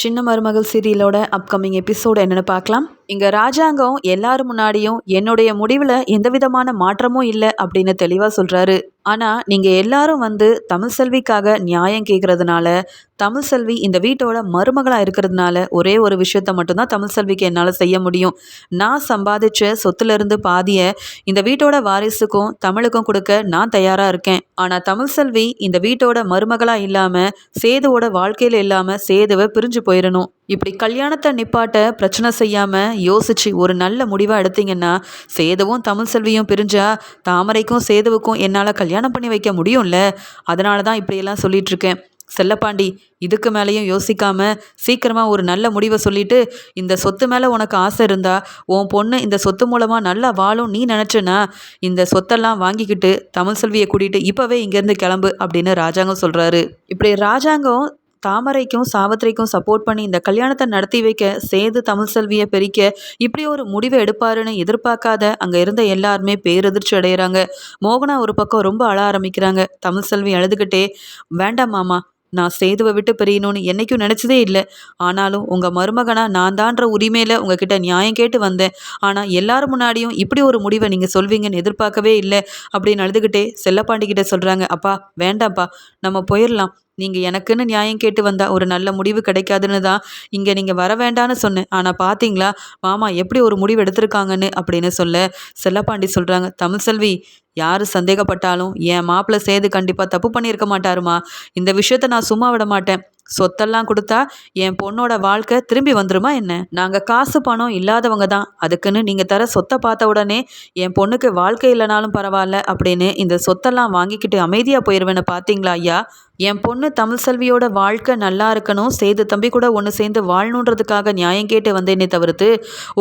சின்ன மருமகள் சீரியலோட upcoming episode என்னென்னு பார்க்கலாம். இங்கே ராஜாங்கம் எல்லாரும் முன்னாடியும் என்னுடைய முடிவில் எந்த விதமான மாற்றமும் இல்லை அப்படின்னு தெளிவாக சொல்கிறாரு ஆனால் நீங்கள் எல்லாரும் வந்து தமிழ் செல்விக்காக நியாயம் கேட்குறதுனால தமிழ் செல்வி இந்த வீட்டோட மருமகளாக இருக்கிறதுனால ஒரே ஒரு விஷயத்த மட்டும்தான் தமிழ் செல்விக்கு என்னால் செய்ய முடியும். நான் சம்பாதிச்ச சொத்துலேருந்து பாதியை இந்த வீட்டோட வாரிசுக்கும் தமிழுக்கும் கொடுக்க நான் தயாராக இருக்கேன். ஆனால் தமிழ் செல்வி இந்த வீட்டோட மருமகளாக இல்லாமல் சேதுவோட வாழ்க்கையில் இல்லாமல் சேதுவை பிரிஞ்சு போயிடணும் இப்படி கல்யாணத்தை நிப்பாட்ட பிரச்சனை செய்யாமல் யோசிச்சு ஒரு நல்ல முடிவாக எடுத்தீங்கன்னா சேதவும் தமிழ் செல்வியும் பிரிஞ்சா தாமரைக்கும் சேதுவுக்கும் என்னால் கல்யாணம் பண்ணி வைக்க முடியும்ல? அதனால தான் இப்படியெல்லாம் சொல்லிட்டு இருக்கேன். செல்லப்பாண்டி இதுக்கு மேலேயும் யோசிக்காம சீக்கிரமாக ஒரு நல்ல முடிவை சொல்லிட்டு இந்த சொத்து மேலே உனக்கு ஆசை இருந்தா உன் பொண்ணு இந்த சொத்து மூலமாக நல்லா வாழும் நீ நினச்சனா இந்த சொத்தெல்லாம் வாங்கிக்கிட்டு தமிழ் செல்வியை கூட்டிகிட்டு இப்போவே இங்கேருந்து கிளம்பு அப்படின்னு ராஜாங்கம் சொல்கிறாரு இப்படி ராஜாங்கம் தாமரைக்கும் சாவித்திரிக்கும் சப்போர்ட் பண்ணி இந்த கல்யாணத்தை நடத்தி வைக்க சேது தமிழ் செல்வியை பிரிக்க இப்படி ஒரு முடிவை எடுப்பாருன்னு எதிர்பார்க்காத அங்கே இருந்த எல்லாருமே பேரதிர்ச்சி அடைகிறாங்க மோகனா ஒரு பக்கம் ரொம்ப அழ ஆரம்பிக்கிறாங்க. தமிழ் செல்வி அழுதுகிட்டே வேண்டாம் மாமா நான் சேதுவை விட்டு பிரியணும்னு என்றைக்கும் நினச்சதே இல்லை. ஆனாலும் உங்கள் மருமகனா நான் தான்ற உரிமையில் உங்ககிட்ட நியாயம் கேட்டு வந்தேன். ஆனால் எல்லாரும் முன்னாடியும் இப்படி ஒரு முடிவை நீங்கள் சொல்வீங்கன்னு எதிர்பார்க்கவே இல்லை. அப்படின்னு அழுதுகிட்டே செல்லப்பாண்டிக்கிட்ட சொல்கிறாங்க அப்பா வேண்டாம்ப்பா நம்ம போயிடலாம் நீங்கள் எனக்குன்னு நியாயம் கேட்டு வந்தால் ஒரு நல்ல முடிவு கிடைக்காதுன்னு தான் இங்கே நீங்கள் வர வேண்டான்னு சொன்னேன். ஆனால் பார்த்தீங்களா மாமா எப்படி ஒரு முடிவு எடுத்திருக்காங்கன்னு அப்படின்னு சொல்ல செல்லப்பாண்டி சொல்கிறாங்க தமிழ் செல்வி யார் சந்தேகப்பட்டாலும் என் மாப்பிள்ளை சேது கண்டிப்பாக தப்பு பண்ணியிருக்க மாட்டாருமா? இந்த விஷயத்த நான் சும்மா விட மாட்டேன். சொத்தெல்லாம் கொடுத்தா என் பொண்ணோட வாழ்க்கை திரும்பி வந்துருமா என்ன? நாங்கள் காசு பணம் இல்லாதவங்க தான். அதுக்குன்னு நீங்கள் தர சொத்தை பார்த்த உடனே என் பொண்ணுக்கு வாழ்க்கை இல்லைனாலும் பரவாயில்ல அப்படின்னு இந்த சொத்தெல்லாம் வாங்கிக்கிட்டு அமைதியாக போயிடுவேன்னு பார்த்தீங்களா ஐயா? என் பொண்ணு தமிழ் செல்வியோட வாழ்க்கை நல்லா இருக்கணும். சேது தம்பி கூட ஒன்று சேர்ந்து வாழணுன்றதுக்காக நியாயம் கேட்டு வந்தேனே தவிர்த்து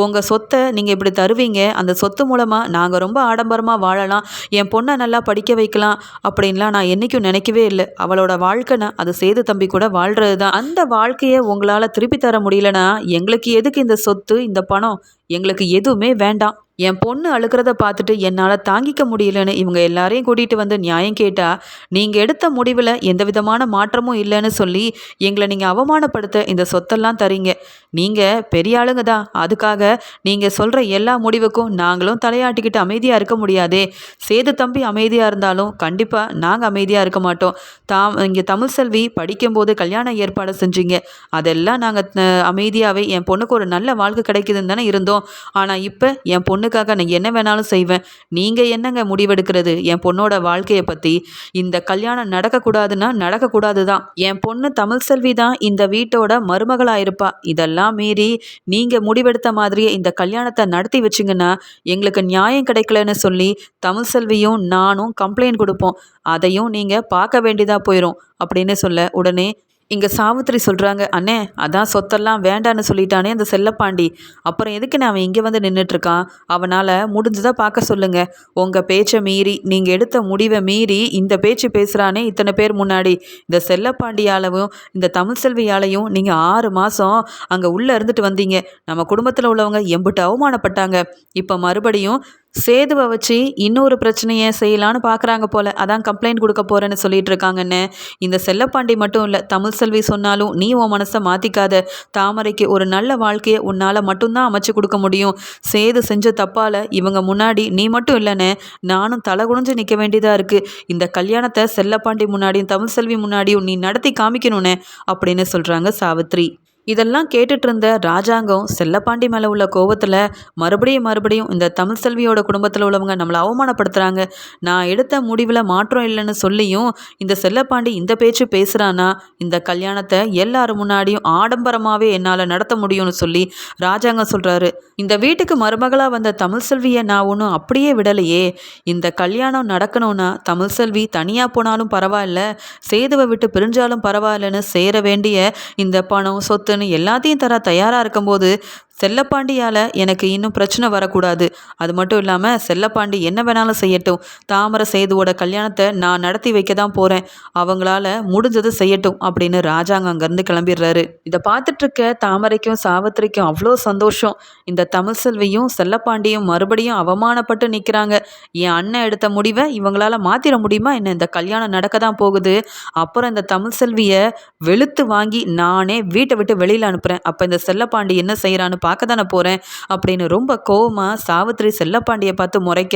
உங்கள் சொத்தை நீங்கள் இப்படி தருவீங்க. அந்த சொத்து மூலமாக நாங்கள் ரொம்ப ஆடம்பரமாக வாழலாம். என் பொண்ணை நல்லா படிக்க வைக்கலாம் அப்படின்லாம் நான் என்றைக்கும் நினைக்கவே இல்லை. அவளோட வாழ்க்கைனா அது சேது தம்பி கூட வாழ்கிறது தான் அந்த வாழ்க்கையை உங்களால் திருப்பி தர முடியலனா எங்களுக்கு எதுக்கு இந்த சொத்து இந்த பணம்? எங்களுக்கு எதுவுமே வேண்டாம். என் பொண்ணு அழுக்கிறத பார்த்துட்டு என்னால் தாங்கிக்க முடியலன்னு இவங்க எல்லாரையும் கூட்டிகிட்டு வந்து நியாயம் கேட்டால் நீங்கள் எடுத்த முடிவில் எந்த விதமான மாற்றமும் இல்லைன்னு சொல்லி எங்களை நீங்கள் அவமானப்படுத்த இந்த சொத்தெல்லாம் தரீங்க. நீங்கள் பெரிய ஆளுங்க தான். அதுக்காக நீங்கள் சொல்கிற எல்லா முடிவுக்கும் நாங்களும் தலையாட்டிக்கிட்டு அமைதியாக இருக்க முடியாதே. சேது தம்பி அமைதியாக இருந்தாலும் கண்டிப்பாக நாங்கள் அமைதியாக இருக்க மாட்டோம். தாம் இங்கே தமிழ் செல்வி படிக்கும்போது கல்யாண ஏற்பாடு செஞ்சீங்க. அதெல்லாம் நாங்கள் அமைதியாகவே என் பொண்ணுக்கு ஒரு நல்ல வாழ்க்கை கிடைக்குதுன்னு தானே இருந்தோம். ஆனால் இப்போ என் பொண்ணு பொண்ணுக்காக நான் என்ன வேணாலும் செய்வேன். நீங்கள் என்னங்க முடிவெடுக்கிறது? என் பொண்ணோட வாழ்க்கையை பற்றி இந்த கல்யாணம் நடக்கக்கூடாதுன்னா நடக்கக்கூடாது தான் என் பொண்ணு தமிழ் செல்வி தான் இந்த வீட்டோட மருமகளாக இருப்பா. இதெல்லாம் மீறி நீங்கள் முடிவெடுத்த மாதிரியே இந்த கல்யாணத்தை நடத்தி வச்சிங்கன்னா எங்களுக்கு நியாயம் கிடைக்கலன்னு சொல்லி தமிழ் செல்வியும் நானும் கம்ப்ளைண்ட் கொடுப்போம். அதையும் நீங்கள் பார்க்க வேண்டியதாக போயிடும் அப்படின்னு சொல்ல உடனே இங்கே சாவித்திரி சொல்கிறாங்க அண்ணே அதான் சொத்தெல்லாம் வேண்டான்னு சொல்லிட்டானே அந்த செல்லப்பாண்டி. அப்புறம் எதுக்கு நான் அவன் இங்கே வந்து நின்றுட்டுருக்கான் அவனால் முடிஞ்சதாக பார்க்க சொல்லுங்கள் உங்கள் பேச்சை மீறி நீங்கள் எடுத்த முடிவை மீறி இந்த பேச்சு பேசுகிறானே இத்தனை பேர் முன்னாடி. இந்த செல்லப்பாண்டியாலவும் இந்த தமிழ் செல்வியாலையும் நீங்கள் ஆறு மாதம் அங்கே உள்ளே இருந்துட்டு வந்தீங்க. நம்ம குடும்பத்தில் உள்ளவங்க எம்பிட்டு அவமானப்பட்டாங்க. இப்போ மறுபடியும் சேதுவை வச்சு இன்னொரு பிரச்சனையை செய்யலான்னு பார்க்குறாங்க போல். அதான் கம்ப்ளைண்ட் கொடுக்க போகிறேன்னு சொல்லிட்டு இருக்காங்கன்னு. இந்த செல்லப்பாண்டி மட்டும் இல்லை தமிழ் செல்வி சொன்னாலும் நீ உன் மனசை மாற்றிக்காத தாமரைக்கு ஒரு நல்ல வாழ்க்கையை உன்னால் மட்டும்தான் அமைச்சு கொடுக்க முடியும். சேது செஞ்ச தப்பால் இவங்க முன்னாடி நீ மட்டும் இல்லைன்னு நானும் தலை குனிஞ்சு நிற்க வேண்டியதாக இருக்குது இந்த கல்யாணத்தை செல்லப்பாண்டி முன்னாடியும் தமிழ் செல்வி முன்னாடியும் நீ நடத்தி காமிக்கணும்னு அப்படின்னு சொல்கிறாங்க சாவித்ரி. இதெல்லாம் கேட்டுட்டு இருந்த ராஜாங்கம் செல்லப்பாண்டி மேலே உள்ள கோபத்தில் மறுபடியும் மறுபடியும் இந்த தமிழ் செல்வியோட குடும்பத்தில் உள்ளவங்க நம்மளை அவமானப்படுத்துகிறாங்க நான் எடுத்த முடிவில் மாற்றம் இல்லைன்னு சொல்லியும் இந்த செல்லப்பாண்டி இந்த பேச்சு பேசுகிறானா இந்த கல்யாணத்தை எல்லாரும் முன்னாடியும் ஆடம்பரமாகவே என்னால் நடத்த முடியும்னு சொல்லி ராஜாங்கம் சொல்கிறாரு இந்த வீட்டுக்கு மருமகளாக வந்த தமிழ் செல்வியை நான் ஒன்றும் அப்படியே விடலையே. இந்த கல்யாணம் நடக்கணும்னா தமிழ் செல்வி தனியாக போனாலும் பரவாயில்ல சேதுவை விட்டு பிரிஞ்சாலும் பரவாயில்லன்னு சேர வேண்டிய இந்த பணம் சொத்து எல்லாத்தையும் தர தயாராக இருக்கும்போது செல்லப்பாண்டியால் எனக்கு இன்னும் பிரச்சனை வரக்கூடாது. அது மட்டும் இல்லாமல் செல்லப்பாண்டி என்ன வேணாலும் செய்யட்டும். தாமரை சேதுவோட கல்யாணத்தை நான் நடத்தி வைக்க தான் போகிறேன் அவங்களால முடிஞ்சது செய்யட்டும் அப்படின்னு ராஜாங்க அங்கேருந்து கிளம்பிடுறாரு. இதை பார்த்துட்ருக்க தாமரைக்கும் சாவித்திரிக்கும் அவ்வளோ சந்தோஷம். இந்த தமிழ் செல்வியும் செல்லப்பாண்டியும் மறுபடியும் அவமானப்பட்டு நிற்கிறாங்க என் அண்ணன் எடுத்த முடிவை இவங்களால் மாற்றிட முடியுமா? என்ன இந்த கல்யாணம் நடக்க தான் போகுது. அப்புறம் இந்த தமிழ் செல்வியை வெளுத்து வாங்கி நானே வீட்டை விட்டு வெளியில் அனுப்புகிறேன் அப்போ இந்த செல்லப்பாண்டி என்ன செய்கிறான்னு பார்க்க தானே போகிறேன் அப்படின்னு ரொம்ப கோவமாக சாவித்திரி செல்லப்பாண்டியை பார்த்து முறைக்க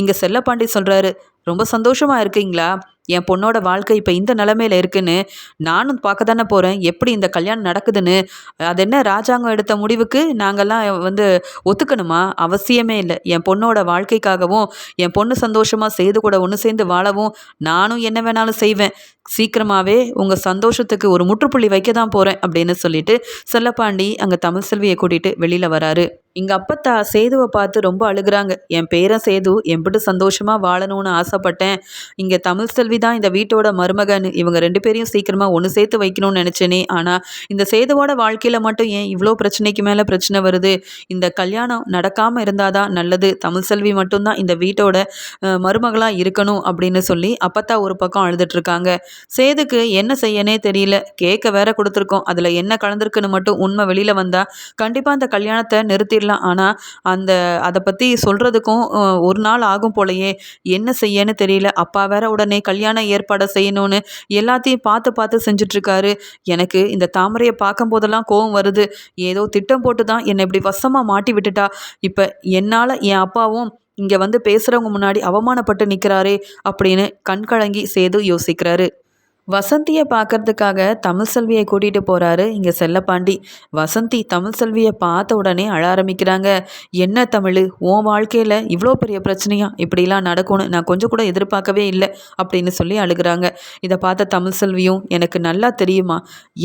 இங்கே செல்லப்பாண்டி சொல்கிறாரு ரொம்ப சந்தோஷமாக இருக்கீங்களா? என் பொண்ணோட வாழ்க்கை இப்போ இந்த நிலமையில இருக்குன்னு நானும் பார்க்க தானே போகிறேன் எப்படி இந்த கல்யாணம் நடக்குதுன்னு? அது என்ன ராஜாங்கம் எடுத்த முடிவுக்கு நாங்கள்லாம் வந்து ஒத்துக்கணுமா? அவசியமே இல்லை. என் பொண்ணோட வாழ்க்கைக்காகவும் என் பொண்ணு சந்தோஷமாக செய்து கூட ஒன்று சேர்ந்து வாழவும் நானும் என்ன வேணாலும் செய்வேன். சீக்கிரமாகவே உங்கள் சந்தோஷத்துக்கு ஒரு முற்றுப்புள்ளி வைக்க தான் போகிறேன் அப்படின்னு சொல்லிட்டு செல்லப்பாண்டி அங்கே தமிழ் செல்வியை கூட்டிகிட்டு வெளியில் வராரு. இங்கே அப்பத்தா சேதுவை பார்த்து ரொம்ப அழுகிறாங்க. என் பேரன் சேது எம்பிட்டு சந்தோஷமாக வாழணும்னு ஆசைப்பட்டேன். இங்கே தமிழ் செல்வி தான் இந்த வீட்டோட மருமகன் இவங்க ரெண்டு பேரையும் சீக்கிரமாக ஒன்று சேர்த்து வைக்கணும்னு நினச்சேனே. ஆனால் இந்த சேதுவோட வாழ்க்கையில் மட்டும் ஏன் இவ்வளோ பிரச்சனைக்கு மேலே பிரச்சனை வருது? இந்த கல்யாணம் நடக்காமல் இருந்தால் தான் நல்லது. தமிழ் செல்வி மட்டும்தான் இந்த வீட்டோட மருமகளாக இருக்கணும் அப்படின்னு சொல்லி அப்பத்தா ஒரு பக்கம் அழுதுட்ருக்காங்க சேதுக்கு என்ன செய்யனே தெரியல. கேட்க வேற கொடுத்துருக்கோம். அதில் என்ன கலந்துருக்குன்னு மட்டும் உண்மை வெளியில் வந்தால் கண்டிப்பாக அந்த கல்யாணத்தை நிறுத்திடலாம். ஆனால் அந்த அதை பற்றி சொல்கிறதுக்கும் ஒரு நாள் ஆகும் போலையே. என்ன செய்யன்னு தெரியல. அப்பா வேற உடனே கல்யாணம் ஏற்பாடை செய்யணும்னு எல்லாத்தையும் பார்த்து பார்த்து செஞ்சிட்ருக்காரு. எனக்கு இந்த தாமரையை பார்க்கும் போதெல்லாம் கோவம் வருது. ஏதோ திட்டம் போட்டு தான் என்னை இப்படி வசமாக மாட்டி விட்டுட்டா. இப்போ என்னால் என் அப்பாவும் இங்கே வந்து பேசுகிறவங்க முன்னாடி அவமானப்பட்டு நிற்கிறாரே அப்படின்னு கண்கலங்கி சேது யோசிக்கிறாரு. வசந்தியை பார்க்கறதுக்காக தமிழ் செல்வியை கூட்டிகிட்டு போகிறாரு இங்கே செல்லப்பாண்டி. வசந்தி தமிழ் செல்வியை பார்த்த உடனே அழ ஆரம்பிக்கிறாங்க. என்ன தமிழ்? உன் வாழ்க்கையில் இவ்வளோ பெரிய பிரச்சனையா? இப்படிலாம் நடக்கும்னு நான் கொஞ்சம் கூட எதிர்பார்க்கவே இல்லை அப்படின்னு சொல்லி அழுகிறாங்க. இதை பார்த்த தமிழ் செல்வியும் எனக்கு நல்லா தெரியுமா?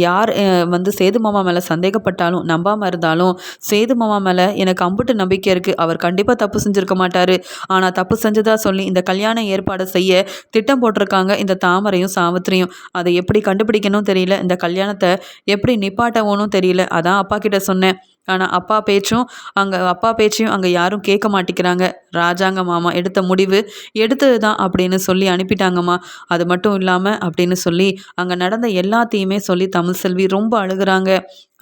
யார் வந்து சேது மாமா மேலே சந்தேகப்பட்டாலும் நம்பாமல் இருந்தாலும் சேது மாமா மேலே எனக்கு அம்புட்டு நம்பிக்கை இருக்குது அவர் கண்டிப்பாக தப்பு செஞ்சுருக்க மாட்டார். ஆனால் தப்பு செஞ்சதாக சொல்லி இந்த கல்யாண ஏற்பாடை செய்ய திட்டம் போட்டிருக்காங்க இந்த தாமரையும் சாவித்திரியும். தெரியும். அதை எப்படி கண்டுபிடிக்கணும் தெரியல. இந்த கல்யாணத்தை எப்படி நிப்பாட்டவோனும் தெரியல. அதான் அப்பா கிட்ட சொன்னேன். ஆனால் அப்பா பேச்சும் அங்கே அப்பா பேச்சையும் அங்கே யாரும் கேட்க மாட்டேங்கிறாங்க. ராஜாங்க மாமா எடுத்த முடிவு எடுத்தது தான் அப்படின்னு சொல்லி அனுப்பிட்டாங்கம்மா. அது மட்டும் இல்லாமல் அப்படின்னு சொல்லி அங்கே நடந்த எல்லாத்தையுமே சொல்லி தமிழ் செல்வி ரொம்ப அழுகிறாங்க.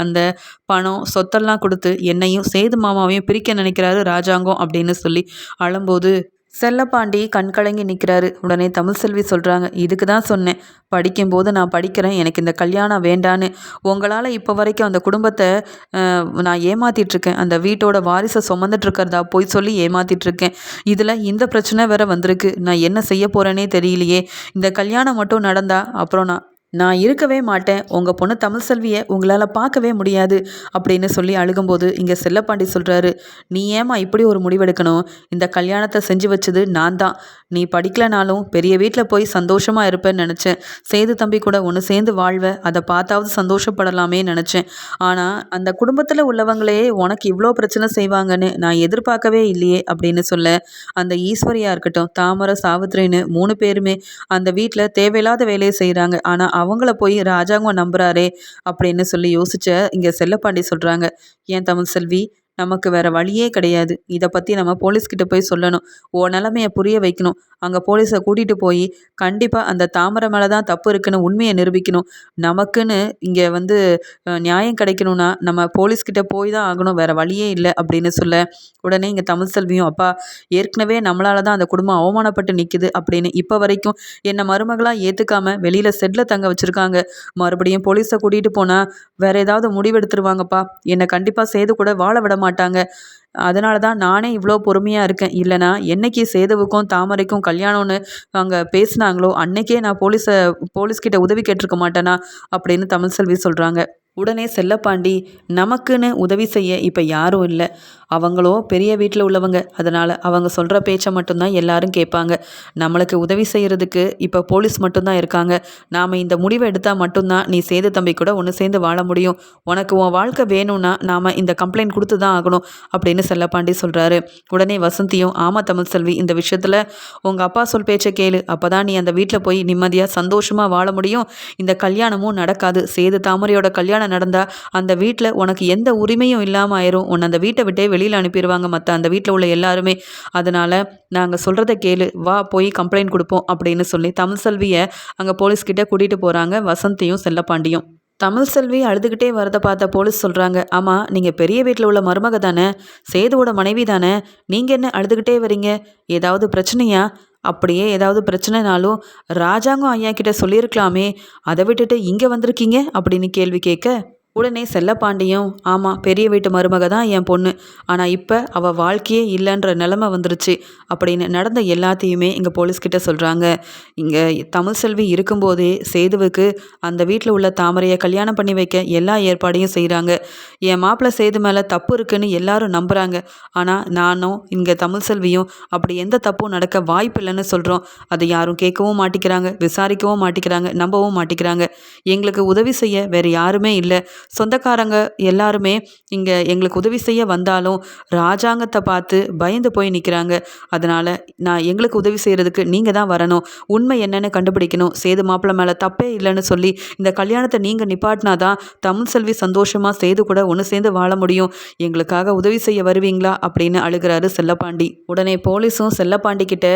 அந்த பணம் சொத்தெல்லாம் கொடுத்து என்னையும் சேது மாமாவையும் பிரிக்க நினைக்கிறாரு ராஜாங்கம் அப்படின்னு சொல்லி. அழும்போது செல்லப்பாண்டி கண்கலங்கி நிற்கிறாரு உடனே தமிழ் செல்வி சொல்கிறாங்க இதுக்கு தான் சொன்னேன். படிக்கும்போது நான் படிக்கிறேன். எனக்கு இந்த கல்யாணம் வேண்டான்னு. உங்களால் இப்போ வரைக்கும் அந்த குடும்பத்தை நான் ஏமாற்றிட்டுருக்கேன் அந்த வீட்டோட வாரிசை சுமந்துட்டுருக்கிறதா போய் சொல்லி ஏமாற்றிட்டுருக்கேன் இதில் இந்த பிரச்சனை வேற வந்திருக்கு. நான் என்ன செய்ய போகிறேனே தெரியலையே. இந்த கல்யாணம் மட்டும் நடந்தால் அப்புறம் நான் நான் இருக்கவே மாட்டேன். உங்கள் பொண்ணு தமிழ் செல்வியை உங்களால் பார்க்கவே முடியாது. அப்படின்னு சொல்லி அழுகும்போது இங்கே செல்லப்பாண்டி சொல்கிறாரு நீ ஏமா இப்படி ஒரு முடிவெடுக்கணும்? இந்த கல்யாணத்தை செஞ்சு வச்சது நான் தான். நீ படிக்கலனாலும் பெரிய வீட்டில் போய் சந்தோஷமாக இருப்பேன்னு நினச்சேன். சேது தம்பி கூட ஒன்று சேர்ந்து வாழ்வ அதை பார்த்தாவது சந்தோஷப்படலாமே நினச்சேன். ஆனால் அந்த குடும்பத்தில் உள்ளவங்களே உனக்கு இவ்வளோ பிரச்சனை செய்வாங்கன்னு நான் எதிர்பார்க்கவே இல்லையே அப்படின்னு சொல்ல அந்த ஈஸ்வரியாக இருக்கட்டும் தாமரை சாவித்ரின்னு மூணு பேருமே அந்த வீட்டில் தேவையில்லாத வேலையை செய்கிறாங்க ஆனால் அவங்கள போய் ராஜாங்கம் நம்புறாரே அப்படின்னு சொல்லி யோசிச்ச இங்கே செல்லப்பாண்டி சொல்கிறாங்க ஏன் தமிழ் செல்வி? நமக்கு வேறு வழியே கிடையாது. இதை பற்றி நம்ம போலீஸ்கிட்ட போய் சொல்லணும். ஓ நிலமையை புரிய வைக்கணும். அங்கே போலீஸை கூட்டிகிட்டு போய் கண்டிப்பாக அந்த தாமரை மேலே தான் தப்பு இருக்குன்னு உண்மையை நிரூபிக்கணும். நமக்குன்னு இங்கே வந்து நியாயம் கிடைக்கணும்னா நம்ம போலீஸ்கிட்ட போய் தான் ஆகணும். வேறு வழியே இல்லை அப்படின்னு சொல்ல உடனே இங்கே தமிழ் செல்வியும் அப்பா ஏற்கனவே நம்மளால தான் அந்த குடும்பம் அவமானப்பட்டு நிற்குது அப்படின்னு இப்போ வரைக்கும் என்னை மருமகளாக ஏற்றுக்காமல் வெளியில் செட்டில் தங்க வச்சுருக்காங்க. மறுபடியும் போலீஸை கூட்டிகிட்டு போனால் வேறு ஏதாவது முடிவெடுத்துருவாங்கப்பா. என்னை கண்டிப்பாக செய்து கூட வாழ விட மாட்டாங்க. அதனால தான் நானே இவ்வளோ பொறுமையாக இருக்கேன். இல்லைனா என்னைக்கு சேதுவுக்கும் தாமரைக்கும் கல்யாணம்னு அங்கே பேசினாங்களோ அன்னைக்கே நான் போலீஸை போலீஸ்கிட்ட உதவி கேட்டிருக்க மாட்டேனா? அப்படின்னு தமிழ் செல்வி சொல்கிறாங்க உடனே செல்லப்பாண்டி நமக்குன்னு உதவி செய்ய இப்போ யாரும் இல்லை. அவங்களோ பெரிய வீட்டில் உள்ளவங்க. அதனால் அவங்க சொல்கிற பேச்சை மட்டும்தான் எல்லாரும் கேட்பாங்க. நம்மளுக்கு உதவி செய்கிறதுக்கு இப்போ போலீஸ் மட்டும்தான் இருக்காங்க. நாம் இந்த முடிவை எடுத்தால் மட்டும்தான் நீ சேது தம்பி கூட ஒன்று சேர்ந்து வாழ முடியும். உனக்கு உன் வாழ்க்கை வேணும்னா நாம் இந்த கம்ப்ளைண்ட் கொடுத்து தான் ஆகணும் அப்படின்னு செல்லப்பாண்டி சொல்கிறாரு உடனே வசந்தியும் ஆமா தமிழ் செல்வி இந்த விஷயத்தில் உங்கள் அப்பா சொல் பேச்சை கேளு. அப்போ தான் நீ அந்த வீட்டில் போய் நிம்மதியாக சந்தோஷமாக வாழ முடியும். இந்த கல்யாணமும் நடக்காது. சேது தாமரையோட கல்யாணம் கல்யாணம் நடந்தால் அந்த வீட்டில் உனக்கு எந்த உரிமையும் இல்லாமல் ஆயிரும். உன்னை அந்த வீட்டை விட்டே வெளியில் அனுப்பிடுவாங்க மற்ற அந்த வீட்டில் உள்ள எல்லாருமே. அதனால் நாங்கள் சொல்கிறத கேளு. வா போய் கம்ப்ளைண்ட் கொடுப்போம் அப்படின்னு சொல்லி தமிழ் செல்வியை அங்கே போலீஸ்கிட்ட கூட்டிகிட்டு போகிறாங்க வசந்தியும் செல்லப்பாண்டியும். தமிழ் செல்வி அழுதுகிட்டே வரதை பார்த்த போலீஸ் சொல்கிறாங்க ஆமாம் நீங்கள் பெரிய வீட்டில் உள்ள மருமக தானே? சேதுவோட மனைவி தானே? நீங்கள் என்ன அழுதுகிட்டே வரீங்க? ஏதாவது பிரச்சனையா? அப்படியே ஏதாவது பிரச்சனைனாலும் ராஜாங்கம் ஐயா கிட்ட சொல்லியிருக்கலாமே. அதை விட்டுட்டு இங்கே வந்திருக்கீங்க? அப்படின்னு கேள்வி கேட்க உடனே செல்லப்பாண்டியும் ஆமாம் பெரிய வீட்டு மருமக தான் என் பொண்ணு. ஆனால் இப்போ அவள் வாழ்க்கையே இல்லைன்ற நிலமை வந்துருச்சு அப்படின்னு நடந்த எல்லாத்தையுமே இங்கே போலீஸ்கிட்ட சொல்கிறாங்க இங்கே தமிழ் செல்வி இருக்கும்போதே சேதுவுக்கு அந்த வீட்டில் உள்ள தாமரையை கல்யாணம் பண்ணி வைக்க எல்லா ஏற்பாடையும் செய்கிறாங்க என் மாப்பிள்ளை சேது மேலே தப்பு இருக்குன்னு எல்லாரும் நம்புகிறாங்க ஆனால் நானும் இங்கே தமிழ் செல்வியும் அப்படி எந்த தப்பும் நடக்க வாய்ப்பு இல்லைன்னு சொல்கிறோம் அதை யாரும் கேட்கவும் மாட்டிக்கிறாங்க விசாரிக்கவும் மாட்டிக்கிறாங்க நம்பவும் மாட்டிக்கிறாங்க. எங்களுக்கு உதவி செய்ய வேறு யாருமே இல்லை. சொந்தக்காரங்க எல்லாருமே இங்கே எங்களுக்கு உதவி செய்ய வந்தாலும் ராஜாங்கத்தை பார்த்து பயந்து போய் நிற்கிறாங்க அதனால் நான் எங்களுக்கு உதவி செய்கிறதுக்கு நீங்கள் தான் வரணும். உண்மை என்னென்னு கண்டுபிடிக்கணும். சேது மாப்பிள்ளை மேலே தப்பே இல்லைன்னு சொல்லி இந்த கல்யாணத்தை நீங்கள் நிப்பாட்டினா தான் தமிழ் செல்வி சந்தோஷமாக சேது கூட ஒன்று சேர்ந்து வாழ முடியும். எங்களுக்காக உதவி செய்ய வருவீங்களா? அப்படின்னு அழுகிறாரு செல்லப்பாண்டி. உடனே போலீஸும் செல்லப்பாண்டி கிட்ட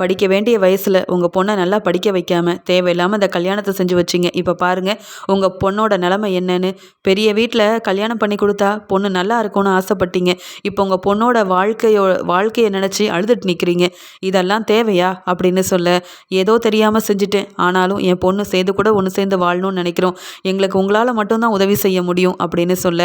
படிக்க வேண்டிய வயசில் உங்கள் பொண்ணை நல்லா படிக்க வைக்காமல் தேவையில்லாமல் இந்த கல்யாணத்தை செஞ்சு வச்சிங்க. இப்போ பாருங்கள் உங்கள் பொண்ணோட நிலமை என்னன்னு. பெரிய வீட்டில் கல்யாணம் பண்ணி கொடுத்தா பொண்ணு நல்லா இருக்கும்னு ஆசைப்பட்டீங்க. இப்போ உங்கள் பொண்ணோட வாழ்க்கையோ வாழ்க்கையை நினச்சி அழுதுட்டு நிற்கிறீங்க இதெல்லாம் தேவையா அப்படின்னு சொல்ல ஏதோ தெரியாமல் செஞ்சுட்டேன். ஆனாலும் என் பொண்ணு சேர்ந்து கூட ஒன்று சேர்ந்து வாழணும்னு நினைக்கிறோம். எங்களுக்கு உங்களால் மட்டும்தான் உதவி செய்ய முடியும் அப்படின்னு சொல்ல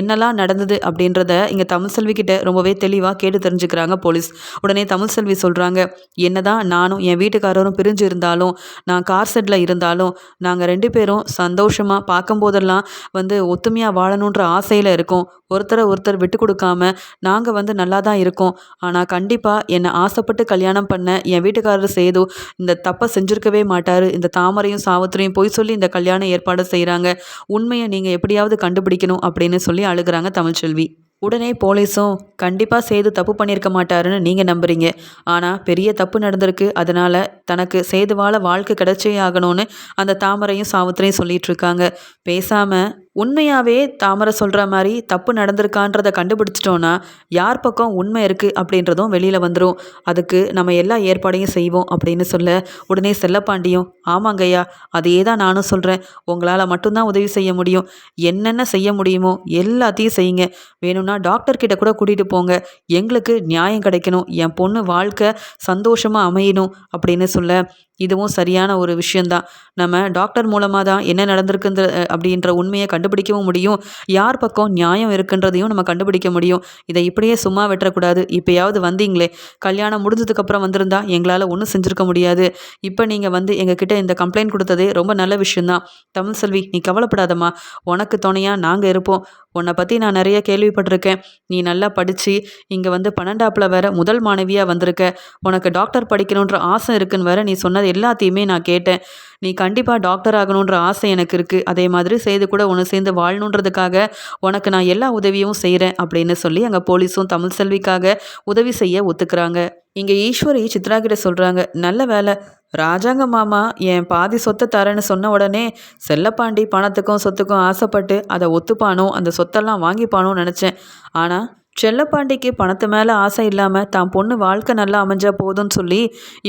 என்னெல்லாம் நடந்தது அப்படின்றத இங்கே தமிழ் செல்விக்கிட்ட ரொம்பவே தெளிவாக கேட்டு தெரிஞ்சுக்கிறாங்க போலீஸ். உடனே தமிழ் செல்வி சொல்கிறாங்க என்னதான் நானும் என் வீட்டுக்காரரும் பிரிஞ்சு இருந்தாலும் நான் கார் செட்டில் இருந்தாலும் நாங்கள் ரெண்டு பேரும் சந்தோஷமாக பார்க்கும்போதெல்லாம் வந்து ஒத்துமையாக வாழணுன்ற ஆசையில் இருக்கோம். ஒருத்தரை ஒருத்தர் விட்டு கொடுக்காம நாங்கள் வந்து நல்லா தான் இருக்கோம். ஆனால் கண்டிப்பாக என்னை ஆசைப்பட்டு கல்யாணம் பண்ண என் வீட்டுக்காரர் சேது இந்த தப்பை செஞ்சுருக்கவே மாட்டார். இந்த தாமரையும் சாவத்திரையும் போய் சொல்லி இந்த கல்யாணம் ஏற்பாடு செய்கிறாங்க உண்மையை நீங்கள் எப்படியாவது கண்டுபிடிக்கணும் அப்படின்னு சொல்லி அழுகிறாங்க தமிழ்ச்செல்வி. உடனே போலீஸும் கண்டிப்பாக சேது தப்பு பண்ணியிருக்க மாட்டாருன்னு நீங்கள் நம்புறீங்க. ஆனால் பெரிய தப்பு நடந்திருக்கு. அதனால் தனக்கு சேதுவால் வாழ்க்கை கிடைச்சே ஆகணும்னு அந்த தாமரையும் சாவித்திரையும் சொல்லிகிட்ருக்காங்க பேசாமல் உண்மையாகவே தாமரை சொல்கிற மாதிரி தப்பு நடந்திருக்கான்றதை கண்டுபிடிச்சிட்டோன்னா யார் பக்கம் உண்மை இருக்குது அப்படின்றதும் வெளியில் வந்துடும் அதுக்கு நம்ம எல்லா ஏற்பாடையும் செய்வோம் அப்படின்னு சொல்ல உடனே செல்லப்பாண்டியும் ஆமாங்கய்யா அதையே தான் நானும் சொல்கிறேன் உங்களால் மட்டும்தான் உதவி செய்ய முடியும். என்னென்ன செய்ய முடியுமோ எல்லாத்தையும் செய்யுங்க. வேணும்னா டாக்டர்கிட்ட கூட கூட்டிகிட்டு போங்க. எங்களுக்கு நியாயம் கிடைக்கணும். என் பொண்ணு வாழ்க்கை சந்தோஷமாக அமையணும். அப்படின்னு சொல்ல இதுவும் சரியான ஒரு விஷயந்தான் நம்ம டாக்டர் மூலமாக தான் என்ன நடந்திருக்குன்ற அப்படின்ற உண்மையை கண்டுபிடிக்கவும் முடியும். யார் பக்கம் நியாயம் இருக்குன்றதையும் நம்ம கண்டுபிடிக்க முடியும். இதை இப்படியே சும்மா வெட்டக்கூடாது. இப்போயாவது வந்தீங்களே. கல்யாணம் முடிஞ்சதுக்கப்புறம் வந்திருந்தா எங்களால் ஒன்றும் செஞ்சுருக்க முடியாது. இப்போ நீங்கள் வந்து எங்ககிட்ட இந்த கம்ப்ளைண்ட் கொடுத்ததே ரொம்ப நல்ல விஷயந்தான் தமிழ் செல்வி நீ கவலைப்படாதம்மா. உனக்கு துணையாக நாங்கள் இருப்போம். உன்னை பற்றி நான் நிறைய கேள்விப்பட்டிருக்கேன். நீ நல்லா படித்து இங்கே வந்து பன்னெண்டாப்பில் வேற முதல் மாணவியாக வந்திருக்க. உனக்கு டாக்டர் படிக்கணுன்ற ஆசை இருக்குன்னு வேற நீ சொன்னது எல்லாத்தையுமே நான் கேட்டேன். நீ கண்டிப்பாக டாக்டர் ஆகணுன்ற ஆசை எனக்கு இருக்குது அதே மாதிரி செய்து கூட ஒன்று சேர்ந்து வாழணுன்றதுக்காக உனக்கு நான் எல்லா உதவியும் செய்கிறேன் அப்படின்னு சொல்லி அங்கே போலீஸும் தமிழ் செல்விக்காக உதவி செய்ய ஒத்துக்கிறாங்க. இங்கே ஈஸ்வரி சித்ரா கிட்ட சொல்கிறாங்க நல்ல வேலை. ராஜாங்க மாமா என் பாதி சொத்தை தரேன்னு சொன்ன உடனே செல்லப்பாண்டி பணத்துக்கும் சொத்துக்கும் ஆசைப்பட்டு அதை ஒத்துப்பானோ அந்த சொத்தெல்லாம் வாங்கிப்பானோன்னு நினச்சேன். ஆனால் செல்லப்பாண்டிக்கு பணத்து மேலே ஆசை இல்லாமல் தான் பொண்ணு வாழ்க்கை நல்லா அமைஞ்சா போதும்னு சொல்லி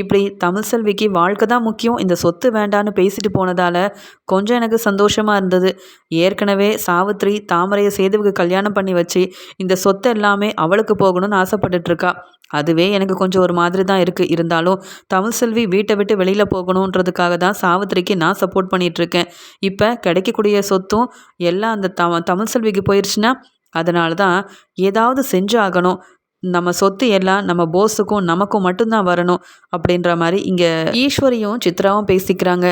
இப்படி தமிழ் செல்விக்கு வாழ்க்கை தான் முக்கியம். இந்த சொத்து வேண்டான்னு பேசிட்டு போனதால் கொஞ்சம் எனக்கு சந்தோஷமாக இருந்தது. ஏற்கனவே சாவித்ரி தாமரையை சேதுவுக்கு கல்யாணம் பண்ணி வச்சு இந்த சொத்து எல்லாமே அவளுக்கு போகணும்னு ஆசைப்பட்டுட்ருக்கா அதுவே எனக்கு கொஞ்சம் ஒரு மாதிரி தான் இருக்குது இருந்தாலும் தமிழ் செல்வி வீட்டை விட்டு வெளியில் போகணுன்றதுக்காக தான் சாவித்திரிக்கு நான் சப்போர்ட் பண்ணிகிட்ருக்கேன் இப்போ கிடைக்கக்கூடிய சொத்தும் எல்லாம் அந்த தமிழ் செல்விக்கு போயிடுச்சுன்னா அதனால தான் ஏதாவது செஞ்சாகணும். நம்ம சொத்து எல்லாம் நம்ம போஸுக்கும் நமக்கும் மட்டும்தான் வரணும் அப்படின்ற மாதிரி இங்கே ஈஸ்வரியும் சித்ராவும் பேசிக்கிறாங்க.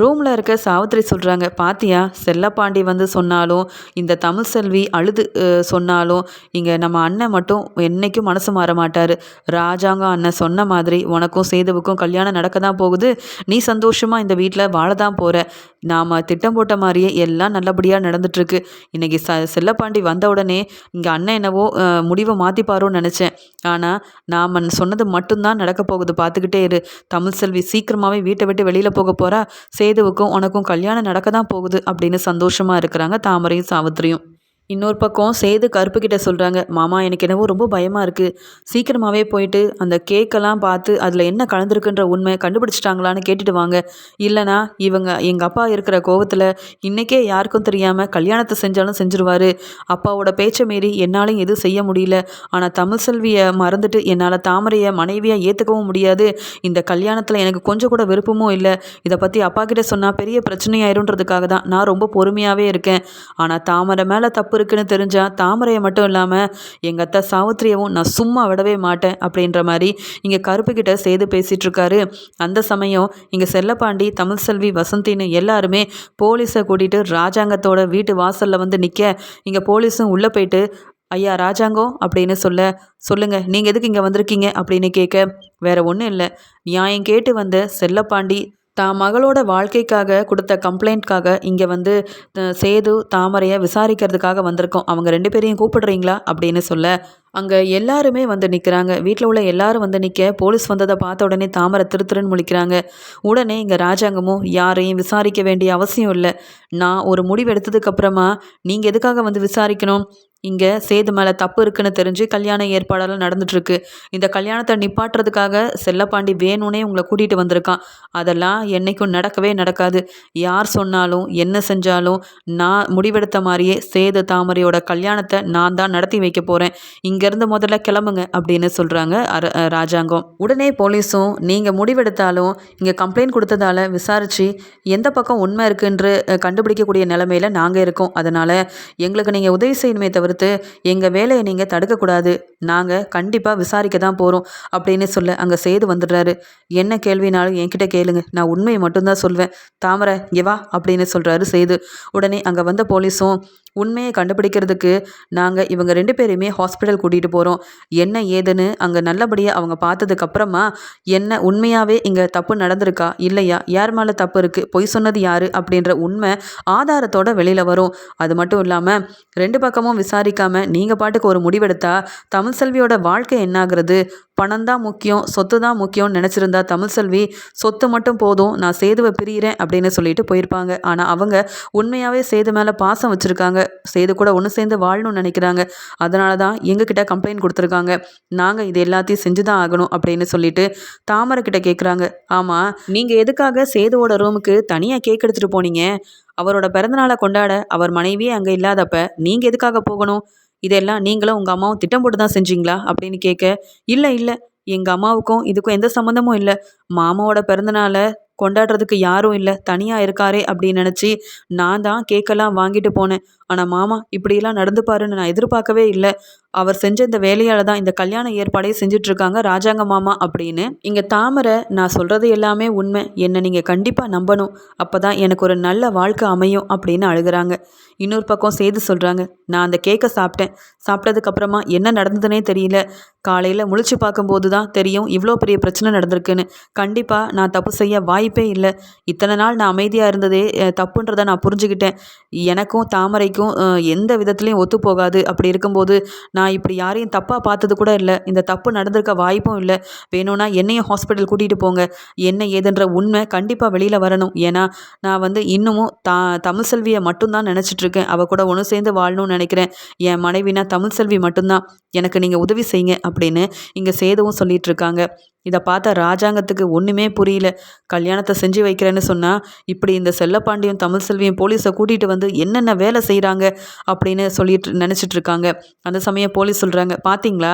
ரூமில் இருக்க சாவித்திரி சொல்கிறாங்க பாத்தியா செல்லப்பாண்டி வந்து சொன்னாலும் இந்த தமிழ் செல்வி அழுது சொன்னாலும் இங்கே நம்ம அண்ணன் மட்டும் என்றைக்கும் மனசு மாற மாட்டார். ராஜாங்க அண்ணன் சொன்ன மாதிரி உனக்கும் சேதுவுக்கும் கல்யாணம் நடக்க தான் போகுது. நீ சந்தோஷமாக இந்த வீட்டில் வாழ தான் போகிற நாம் திட்டம் போட்ட மாதிரியே எல்லாம் நல்லபடியாக நடந்துட்டுருக்கு. இன்றைக்கி ச செல்லப்பாண்டி வந்த உடனே இங்கே அண்ணன் என்னவோ முடிவை மாற்றிப்பாரோன்னு நினச்சேன். ஆனால் நாம் சொன்னது மட்டும்தான் நடக்க போகுது. பார்த்துக்கிட்டே இரு. தமிழ் செல்வி சீக்கிரமாகவே வீட்டை விட்டு வெளியில் போக போகிறா சே சேதுவுக்கும் உனக்கும் கல்யாணம் நடக்க தான் போகுது அப்படின்னு சந்தோஷமாக இருக்கிறாங்க தாமரையும் சாவித்திரியும். இன்னொரு பக்கம் சேது கருப்பு கிட்ட சொல்கிறாங்க மாமா எனக்கு என்னவோ ரொம்ப பயமாக இருக்குது சீக்கிரமாகவே போயிட்டு அந்த கேக்கெல்லாம் பார்த்து அதில் என்ன கலந்துருக்குன்ற உண்மை கண்டுபிடிச்சிட்டாங்களான்னு கேட்டுட்டு வாங்க. இல்லைனா இவங்க எங்கள் அப்பா இருக்கிற கோவத்தில் இன்றைக்கே யாருக்கும் தெரியாமல் கல்யாணத்தை செஞ்சாலும் செஞ்சுருவார். அப்பாவோட பேச்சை மீறி என்னாலையும் எதுவும் செய்ய முடியல. ஆனால் தமிழ் செல்வியை மறந்துட்டு என்னால் தாமரையை மனைவியாக ஏற்றுக்கவும் முடியாது. இந்த கல்யாணத்தில் எனக்கு கொஞ்சம் கூட விருப்பமும் இல்லை. இதை பற்றி அப்பா கிட்ட சொன்னால் பெரிய பிரச்சனையாயிருன்றதுக்காக தான் நான் ரொம்ப பொறுமையாகவே இருக்கேன். ஆனால் தாமரை மேலே தப்பு இருக்குன்னு தெரிஞ்சால் தாமரையை மட்டும் இல்லாமல் எங்கள் அத்தை சாவித்திரியவும் நான் சும்மா விடவே மாட்டேன் அப்படின்ற மாதிரி இங்கே கருப்புக்கிட்ட கிட்ட பேசிகிட்ருக்காரு அந்த சமயம் இங்கே செல்லப்பாண்டி தமிழ் செல்வி வசந்தின்னு எல்லாருமே போலீஸை கூட்டிகிட்டு ராஜாங்கத்தோட வீட்டு வாசலில் வந்து நிற்க இங்கே போலீஸும் உள்ளே போயிட்டு ஐயா ராஜாங்கம் அப்படின்னு சொல்ல சொல்லுங்கள் நீங்கள் எதுக்கு இங்கே வந்திருக்கீங்க? அப்படின்னு கேட்க வேற ஒன்றும் இல்லை. நியாயம் கேட்டு வந்த செல்லப்பாண்டி தான் மகளோட வாழ்க்கைக்காக கொடுத்த கம்ப்ளைண்ட்காக இங்கே வந்து சேது தாமரையை விசாரிக்கிறதுக்காக வந்திருக்கோம். அவங்க ரெண்டு பேரையும் கூப்பிடுறீங்களா? அப்படின்னு சொல்ல அங்கே எல்லாருமே வந்து நிற்கிறாங்க வீட்டில் உள்ள எல்லாரும் வந்து நிற்க போலீஸ் வந்ததை பார்த்த உடனே தாமரை திருத்திருன்னு முழிக்கிறாங்க. உடனே இங்கே ராஜாங்கமும் யாரையும் விசாரிக்க வேண்டிய அவசியம் இல்லை. நான் ஒரு முடிவு எடுத்ததுக்கப்புறமா நீங்கள் எதுக்காக வந்து விசாரிக்கணும்? இங்கே சேது மேலே தப்பு இருக்குன்னு தெரிஞ்சு கல்யாண ஏற்பாடெல்லாம் நடந்துட்டுருக்கு. இந்த கல்யாணத்தை நிப்பாட்டுறதுக்காக செல்லப்பாண்டி வேணும்னே உங்களை கூட்டிகிட்டு வந்திருக்கான். அதெல்லாம் என்னைக்கும் நடக்கவே நடக்காது. யார் சொன்னாலும் என்ன செஞ்சாலும் நான் முடிவெடுத்த மாதிரியே சேது தாமரையோட கல்யாணத்தை நான் தான் நடத்தி வைக்க போகிறேன் இங்கேருந்து முதல்ல கிளம்புங்க அப்படின்னு சொல்கிறாங்க அர ராஜாங்கம். உடனே போலீஸும் நீங்கள் முடிவெடுத்தாலும் இங்கே கம்ப்ளைண்ட் கொடுத்ததால விசாரித்து எந்த பக்கம் உண்மை இருக்குன்று கண்டுபிடிக்கக்கூடிய நிலமையில நாங்கள் இருக்கோம். அதனால் எங்களுக்கு நீங்கள் உதவி செய்யணுமே தவிர கொடுத்து எங்கள் வேலையை நீங்கள் தடுக்கக்கூடாது. நாங்கள் கண்டிப்பாக விசாரிக்க தான் போகிறோம் அப்படின்னு சொல்ல அங்கே சேது வந்துடுறாரு. என்ன கேள்வினாலும் என்கிட்ட கேளுங்க. நான் உண்மையை மட்டும்தான் சொல்வேன். தாமரை இங்கே வா அப்படின்னு சொல்கிறாரு சேது. உடனே அங்கே வந்த போலீஸும் உண்மையை கண்டுபிடிக்கிறதுக்கு நாங்கள் இவங்க ரெண்டு பேரையுமே ஹாஸ்பிட்டல் கூட்டிகிட்டு போகிறோம் என்ன ஏதுன்னு அங்கே நல்லபடியாக அவங்க பார்த்ததுக்கப்புறமா என்ன உண்மையாகவே இங்கே தப்பு நடந்திருக்கா? இல்லையா? யார் மேலே தப்பு இருக்குது பொய் சொன்னது யார்? அப்படின்ற உண்மை ஆதாரத்தோட வெளியில் வரும். அது மட்டும் இல்லாமல் ரெண்டு பக்கமும் விசாரிக்காமல் நீங்கள் பாட்டுக்கு ஒரு முடிவெடுத்தா தமிழ் செல்வியோட வாழ்க்கை என்னாகிறது? பணம் தான் முக்கியம் சொத்து தான் முக்கியம்னு நினச்சிருந்தா தமிழ் செல்வி சொத்து மட்டும் போதும் நான் சேதுவை பிரியிறேன் அப்படின்னு சொல்லிட்டு போயிருப்பாங்க. ஆனால் அவங்க உண்மையாகவே சேது மேலே பாசம் வச்சுருக்காங்க. செய்து கூட ஒன்று சேர்ந்து வாழணும்னு நினைக்கிறாங்க. அதனால தான் எங்ககிட்ட கம்ப்ளைண்ட் கொடுத்துருக்காங்க. நாங்கள் இது எல்லாத்தையும் செஞ்சு தான் ஆகணும் அப்படின்னு சொல்லிட்டு தாமரை கிட்ட கேட்குறாங்க ஆமாம் நீங்கள் எதுக்காக சேதுவோட ரூமுக்கு தனியாக கேக் எடுத்துகிட்டு போனீங்க? அவரோட பிறந்தநாளை கொண்டாட அவர் மனைவியே அங்கே இல்லாதப்ப நீங்கள் எதுக்காக போகணும்? இதெல்லாம் நீங்களும் உங்கள் அம்மாவும் திட்டம் போட்டு தான் செஞ்சீங்களா? அப்படின்னு கேட்க இல்லை இல்லை. எங்கள் அம்மாவுக்கும் இதுக்கும் எந்த சம்மந்தமும் இல்லை. மாமாவோட பிறந்தநாளை கொண்டாடுறதுக்கு யாரும் இல்லை. தனியாக இருக்காரே அப்படின்னு நினச்சி நான் தான் கேக்கெல்லாம் வாங்கிட்டு போனேன். ஆனால் மாமா இப்படியெல்லாம் நடந்துப்பாருன்னு நான் எதிர்பார்க்கவே இல்லை. அவர் செஞ்ச இந்த வேலையால் தான் இந்த கல்யாண ஏற்பாடே செஞ்சிட்ருக்காங்க ராஜாங்க மாமா அப்படின்னு. இங்கே தாமரை நான் சொல்கிறது எல்லாமே உண்மை. என்னை நீங்கள் கண்டிப்பாக நம்பணும். அப்போ தான் எனக்கு ஒரு நல்ல வாழ்க்கை அமையும் அப்படின்னு அழுகுறாங்க. இன்னொரு பக்கம் செய்து சொல்கிறாங்க நான் அந்த கேக்கை சாப்பிட்டேன். சாப்பிட்டதுக்கப்புறமா என்ன நடந்ததுன்னே தெரியல. காலையில் முழிச்சு பார்க்கும்போது தான் தெரியும் இவ்வளோ பெரிய பிரச்சனை நடந்திருக்குன்னு. கண்டிப்பாக நான் தப்பு செய்ய வாய்ப்பே இல்லை. இத்தனை நாள் நான் அமைதியாக இருந்ததே தப்புன்றதை நான் புரிஞ்சுக்கிட்டேன். எனக்கும் தாமரைக்கும் வரைக்கும் எந்த விதத்துலேயும் ஒத்துப்போகாது அப்படி இருக்கும்போது நான் இப்படி யாரையும் தப்பாக பார்த்தது கூட இல்லை. இந்த தப்பு நடந்திருக்க வாய்ப்பும் இல்லை. வேணும்னா என்னையும் ஹாஸ்பிட்டல் கூட்டிகிட்டு போங்க. என்ன ஏதுன்ற உண்மை கண்டிப்பாக வெளியில் வரணும். ஏன்னா நான் வந்து இன்னமும் தா தமிழ் செல்வியை மட்டும்தான் நினச்சிட்டு இருக்கேன். அவள் கூட ஒன்று சேர்ந்து வாழணும்னு நினைக்கிறேன். என் மனைவினா தமிழ் செல்வி மட்டும்தான். எனக்கு நீங்கள் உதவி செய்யுங்க அப்படின்னு இங்கே சேதவும் சொல்லிகிட்ருக்காங்க இதை பார்த்த ராஜாங்கத்துக்கு ஒன்றுமே புரியல. கல்யாணத்தை செஞ்சு வைக்கிறேன்னு சொன்னால் இப்படி இந்த செல்லப்பாண்டியும் தமிழ் செல்வியும் போலீஸை கூட்டிகிட்டு வந்து என்னென்ன வேலை செய்கிறாங்க அப்படின்னு சொல்லிட்டு நினச்சிட்டு இருக்காங்க அந்த சமயம் போலீஸ் சொல்கிறாங்க பார்த்தீங்களா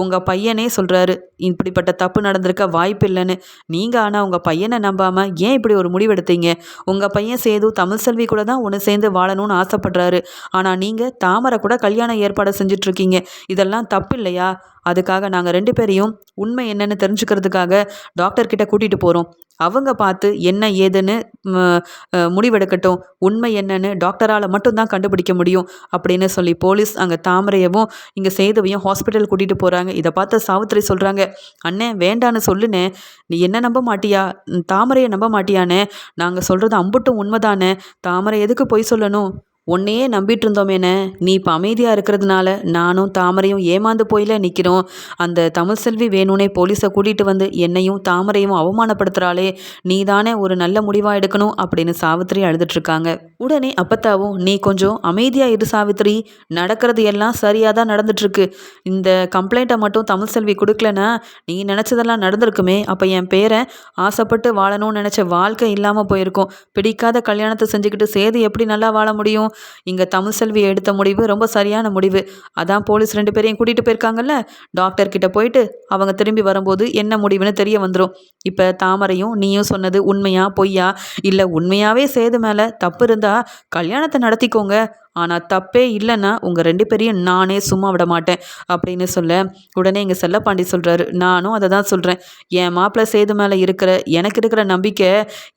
உங்கள் பையனே சொல்கிறாரு இப்படிப்பட்ட தப்பு நடந்திருக்க வாய்ப்பு இல்லைன்னு நீங்கள் ஆனால் உங்கள் பையனை நம்பாமல் ஏன் இப்படி ஒரு முடிவெடுத்தீங்க? உங்கள் பையன் சேது தமிழ் செல்வி கூட தான் ஒன்று சேர்ந்து வாழணும்னு ஆசைப்படுறாரு. ஆனால் நீங்கள் தாமரை கூட கல்யாண ஏற்பாடு செஞ்சிட்ருக்கீங்க. இதெல்லாம் தப்பு இல்லையா அதுக்காக நாங்கள் ரெண்டு பேரையும் உண்மை என்னன்னு தெரிஞ்சுக்கிறதுக்காக டாக்டர் கிட்ட கூட்டிகிட்டு போகிறோம் அவங்க பார்த்து என்ன ஏதுன்னு முடிவெடுக்கட்டும். உண்மை என்னன்னு டாக்டரால் மட்டும்தான் கண்டுபிடிக்க முடியும் அப்படின்னு சொல்லி போலீஸ் அங்கே தாமரையவும் இங்கே சேதுவையும் ஹாஸ்பிட்டல் கூட்டிகிட்டு போகிறாங்க இதை பார்த்த சாவித்திரி சொல்கிறாங்க அண்ணே வேண்டான்னு சொல்லுனே. நீ என்ன நம்ப மாட்டியா? தாமரையை நம்ப மாட்டியானே? நாங்கள் சொல்கிறது அம்புட்டும் உண்மைதானே? தாமரை எதுக்கு பொய் சொல்லணும்? உன்னையே நம்பிட்டு இருந்தோமேனே நீ இப்போ அமைதியாக இருக்கிறதுனால நானும் தாமரையும் ஏமாந்து போயில நிற்கிறோம் அந்த தமிழ் செல்வி வேணும்னே போலீஸை கூட்டிகிட்டு வந்து என்னையும் தாமரையும் அவமானப்படுத்துகிறாளே நீ தானே ஒரு நல்ல முடிவாக எடுக்கணும் அப்படின்னு சாவித்திரி அழுதுட்ருக்காங்க உடனே அப்பத்தாவும் நீ கொஞ்சம் அமைதியாக இரு சாவித்திரி. நடக்கிறது எல்லாம் சரியாக தான் நடந்துட்டுருக்கு. இந்த கம்ப்ளைண்ட்டை மட்டும் தமிழ் செல்வி கொடுக்கலனா நீ நினச்சதெல்லாம் நடந்திருக்குமே. அப்போ என் பேரை ஆசைப்பட்டு வாழணும்னு நினச்ச வாழ்க்கை இல்லாமல் போயிருக்கும். பிடிக்காத கல்யாணத்தை செஞ்சுக்கிட்டு சேது எப்படி நல்லா வாழ முடியும்? இங்கே தமிழ்செல்வி எடுத்த முடிவு ரொம்ப சரியான முடிவு. அதான் போலீஸ் ரெண்டு பேரையும் கூட்டிகிட்டு போயிருக்காங்கல்ல? டாக்டர் கிட்ட போயிட்டு அவங்க திரும்பி வரும்போது என்ன முடிவுன்னு தெரிய வந்துடும் இப்போ தாமரையும் நீயும் சொன்னது உண்மையா பொய்யா? இல்லை உண்மையாகவே சேது மேலே தப்பு இருந்தால் கல்யாணத்தை நடத்திக்கோங்க. ஆனால் தப்பே இல்லைன்னா உங்கள் ரெண்டு பேரையும் நானே சும்மா விட மாட்டேன் அப்படின்னு சொல்ல உடனே இங்கே செல்லப்பாண்டி சொல்கிறாரு நானும் அதை தான் சொல்கிறேன் என் மாப்பிள்ளை சேது மேலே இருக்கிற எனக்கு இருக்கிற நம்பிக்கை